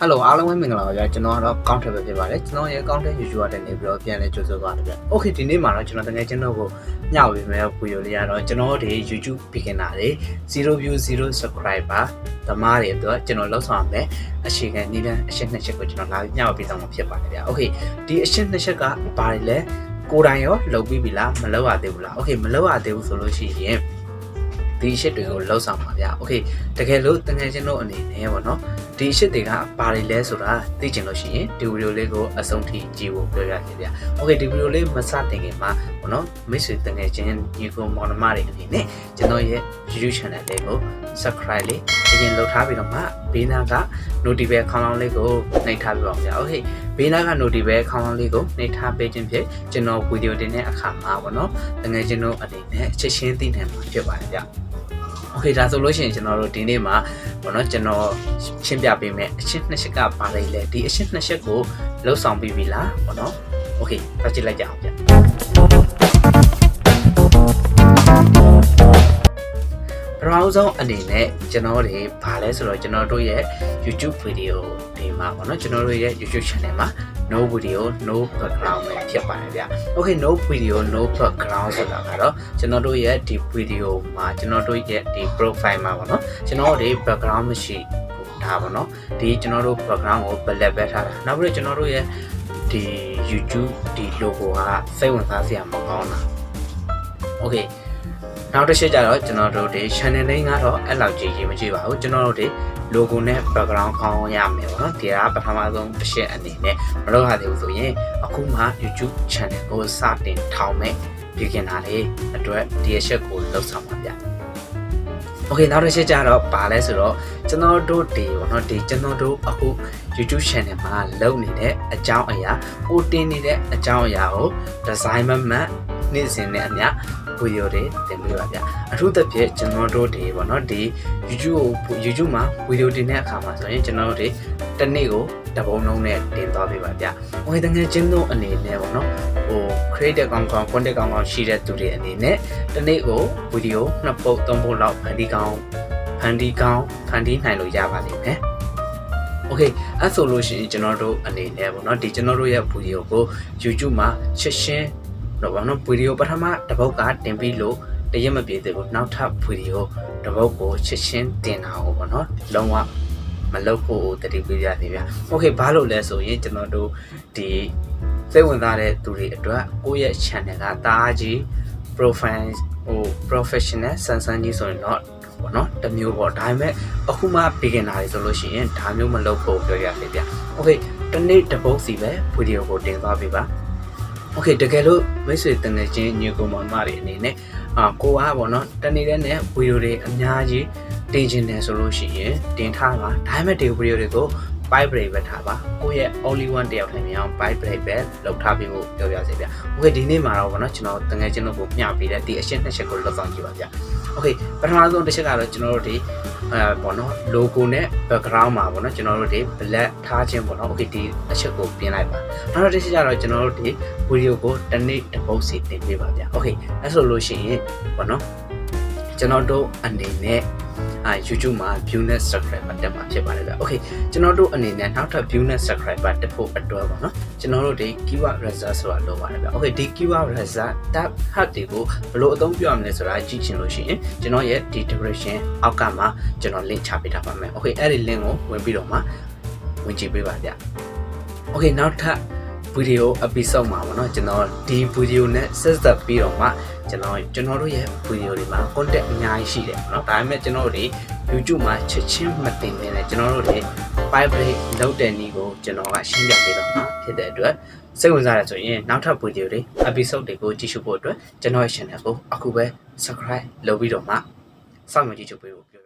ဟယ်လိုအားလုံးပဲမင်္ဂလာပါဗျာကျွန်တော်ကတော့ counter ပဲဖြစ်ပါတယ်ကျွန်တော်ရဲ့ counter usual တဲ့နေပြီးတော့ပြန်လဲကြိုဆိုပါတော့ဗျာ okay ဒီနေ့မှာတော့ကျွန်တော်တကယ်ကျွန်တော်ကိုညဝေမယ်ဗီဒီယိုလေးကတော့ကျွန်တော်တို့ YouTube beginner တွေ0 view 0 subscriber သမားတွေအတွက်ကျွန်တော်လောက်ဆောင်မယ်အခြေခံနည်းလမ်းအရှင်းနှစ်ချက်ကိုကျွန်တော်လာညဝေပေးဆောင်မှာဖြစ်ပါတယ်ဗျာ okay ဒီအရှင်းနှစ်ချက်ကဘာတွေလဲကိုယ်တိုင်ရောလုပ်ပြီးပြီလားမလုပ်ရသေးဘူးလား okay မလုပ်ရသေးဘူးဆိုလို့ရှိရင် ဒီရှစ်တွေကိုလောက်ဆောင်ပါဗျာ okay တကယ်လို့တကယ်ချင်းတို့အနေနဲ့ပေါ့နော်ဒီရှစ်တွေကဘာတွေလဲဆိုတာသိချင်လို့ရှိရင်ဒီဗီဒီယိုလေးကိုအဆုံးထိကြည့်ဖို့ပြောရစီဗျာ okay ဒီဗီဒီယိုလေးမစတင်ခင်မှာပေါ့နော်မိတ်ဆွေတကယ်ချင်းညီကိုမောင်နှမတွေအနေနဲ့ကျွန်တော်ရဲ့ YouTube channel လေးကို subscribe လေးအရင်လုပ်ထားပြီးတော့မှဘေးနားက notification ခေါင်းလောင်းလေးကိုနှိပ်ထားပြီးပါဦးဗျာ okay ဘေးနားက notification ခေါင်းလောင်းလေးကိုနှိပ်ထားပေးခြင်းဖြင့်ကျွန်တော်ဗီဒီယိုတင်တဲ့အခါမှာပေါ့နော်တကယ်ချင်းတို့အနေနဲ့ချက်ချင်းသိနိုင်မှာဖြစ်ပါတယ်ဗျာ โอเคဒါဆိုလို့ရှိရင်ကျွန်တော်တို့ဒီနေ့မှာဘောနော်ကျွန်တော်ရှင်းပြပေးမယ်အချင်းနှစ်ချက်ကပါလိမ့်လေဒီအချင်းနှစ်ချက်ကိုလှုပ်ဆောင်ပြီးပြီလားဘောနော်โอเคဖတ်ကြည့်လိုက်ကြအောင်ဗျ ပထမဆုံးအနေနဲ့ကျွန်တော်တွေဗာလဲဆိုတော့ကျွန်တော်တို့ရဲ့ YouTube video တွေမှာပေါ့နော်ကျွန်တော်တို့ရဲ့ YouTube channel မှာ no video no background ပဲဖြစ်ပါတယ်ဗျ။ Okay no video no background ဆိုတာကတော့ကျွန်တော်တို့ရဲ့ဒီ video မှာကျွန်တော်တို့ရဲ့ဒီ profile မှာပေါ့နော်ကျွန်တော်တို့ဒီ background မရှိဘူးဒါပေါ့နော်ဒီကျွန်တော်တို့ background ကို black ပဲထားတာနောက်ပြီးတော့ကျွန်တော်တို့ရဲ့ဒီ YouTube ဒီ logo ကစိတ်ဝင်စားစရာမကောင်းတာ Okay နောက်တစ်ချက်ကျတော့ကျွန်တော်တို့ဒီ channel name ကတော့အဲ့လောက်ကြီးကြီးမကြည့်ပါဘူးကျွန်တော်တို့ဒီ logo နဲ့ background ခေါင်းရမယ်ပေါ့နော်ဒီကပထမဆုံးတစ်ချက်အနေနဲ့မလုပ်ရသေးဘူးဆိုရင်အခုမှ YouTube channel ကိုစတင်ထောင်မဲ့ beginner တွေအတွက်ဒီအချက်ကိုလုပ်ဆောင်ပါဗျ။ Okay နောက်တစ်ချက်ကျတော့ပါလဲဆိုတော့ကျွန်တော်တို့ဒီပေါ့နော်ဒီကျွန်တော်တို့အခု YouTube channel မှာလုပ်နေတဲ့အကြောင်းအရာကိုတင်နေတဲ့အကြောင်းအရာကို design မမှတ် နေ့စဉ်နဲ့အမျှဗီဒီယိုတွေတင်ပေးပါဗျအထူးသဖြင့်ကျွန်တော်တို့ဒီပေါ့နော်ဒီ YouTube ကို YouTube မှာဗီဒီယိုတင်တဲ့အခါမှာဆိုရင်ကျွန်တော်တို့ဒီတစ်နေ့ကိုတပုံလုံးနဲ့တင်သွားပေးပါဗျ။ဟိုတကယ်ချင်းတို့အနေနဲ့ပေါ့နော်ဟို create ကောင်းကောင်း content ကောင်းကောင်းရှိတဲ့သူတွေအနေနဲ့တစ်နေ့ကိုဗီဒီယိုနှစ်ပုတ်သုံးပုတ်လောက်ဖန်တီးကောင်းဖန်တီးကောင်းဖန်တီးနိုင်လို့ရပါလိမ့်မယ်။ Okay အဲ့ဆိုလို့ရှိရင်ကျွန်တော်တို့အနေနဲ့ပေါ့နော်ဒီကျွန်တော်တို့ရဲ့ဗီဒီယိုကို YouTube မှာရှင်းရှင်း တော့ဘာလို့ဗီဒီယိုပထမတစ်ပုတ်ကတင်ပြီးလို့တရက်မပြေသေးဘူးနောက်ထပ်ဗီဒီယိုတစ်ပုတ်ကိုရှင်းရှင်းတင်တာဟုတ်ပေါ့နော်လုံးဝမလုပ်ဖို့တတိပေးရသေးဗျာ။ Okay ဘာလို့လဲဆိုရင်ကျွန်တော်တို့ဒီစိတ်ဝင်စားတဲ့သူတွေအတွက်ကိုယ့်ရဲ့ channel ကတားကြီး profile ဟို professional ဆန်းဆန်းကြီးဆိုရင်တော့ပေါ့နော်တစ်မျိုးပေါ့ဒါပေမဲ့အခုမှ beginner တွေဆိုလို့ရှိရင်ဒါမျိုးမလုပ်ဖို့ပြောရသေးဗျ။ Okay တစ်နေ့တစ်ပုတ်စီပဲဗီဒီယိုကိုတင်သွားပေးပါ။ Okay တကယ်လို့မိတ်ဆွေတငယ်ချင်းညီကိုမောင်မတွေအနေနဲ့အာကိုအားပေါ့နော်တနေ့နဲ့ဗီဒီယိုတွေအများကြီးတင်ချင်တယ်ဆိုလို့ရှိရင်တင်ထားပါဒါပေမဲ့ဒီဗီဒီယိုတွေကို pipe break ပဲထားပါကိုယ့်ရဲ့ only one တယောက်ထိုင်မြအောင် pipe break ပဲလောက်ထားပြီးဖို့ပြောပြစေဗျ။ Okay ဒီနေ့မှာတော့ဗောနော်ကျွန်တော်တငယ်ချင်းတို့ကိုမျှပေးတဲ့ဒီအရှင်းနှစ်ချက်ကိုလောက်ဆောင်ကြည့်ပါဗျ။ Okay ပထမဆုံးတစ်ချက်ကတော့ကျွန်တော်တို့ဒီအဲဗောနော် logo နဲ့ background မှာဗောနော်ကျွန်တော်တို့ဒီ black ထားခြင်းဗောနော် Okay ဒီအချက်ကိုပြင်လိုက်ပါ။နောက်တစ်ချက်ကျတော့ကျွန်တော်တို့ဒီ video ကိုတစ်နေ့တစ်ပုတ်စီတင်ပေးပါဗျ။ Okay အဲ့ဆိုလို့ရှိရင်ဗောနော်ကျွန်တော်တို့အနေနဲ့ အာ YouTube မှာ view နဲ့ subscriber တက်မှာဖြစ်ပါတယ်ဗျ။ Okay ကျွန်တော်တို့အနေနဲ့နောက်ထပ် view နဲ့ subscriber တက်ဖို့အတွက်ပေါ့နော်။ကျွန်တော်တို့ဒီ keyword result ဆိုတာလုပ်ပါတယ်ဗျ။ Okay ဒီ keyword result tab hat တွေကိုဘယ်လိုအသုံးပြုရမလဲဆိုတာကြည့်ချင်လို့ရှိရင်ကျွန်တော်ရဲ့ဒီ description အောက်ကမှာကျွန်တော် link ချပေးထားပါမယ်။ Okay အဲ့ဒီ link ကိုဝင်ပြီးတော့မှဝင်ကြည့်ပေးပါဗျ။ Okay နောက်ထပ် ဗီဒီယို episode မှာပေါ့နော်ကျွန်တော်ဒီဗီဒီယိုနဲ့ဆက်သက်ပြီးတော့မှကျွန်တော်ကျွန်တော်တို့ရဲ့ဗီဒီယိုတွေမှာ content အများကြီးရှိတယ်ပေါ့နော်ဒါပေမဲ့ကျွန်တော်တို့တွေ YouTube မှာချက်ချင်းမတင်နေတယ်ကျွန်တော်တို့တွေ pipe break လုပ်တဲ့နည်းကိုကျွန်တော်ကရှင်းပြပေးတော့မှာဖြစ်တဲ့အတွက်စိတ်ဝင်စားရဆိုရင်နောက်ထပ်ဗီဒီယိုတွေ episode တွေကိုကြည့်ရှုဖို့အတွက်ကျွန်တော်ရဲ့ channel ကိုအခုပဲ subscribe လုပ်ပြီးတော့မှစောင့်မျှော်ကြည့်ရှုပေးဖို့ပြော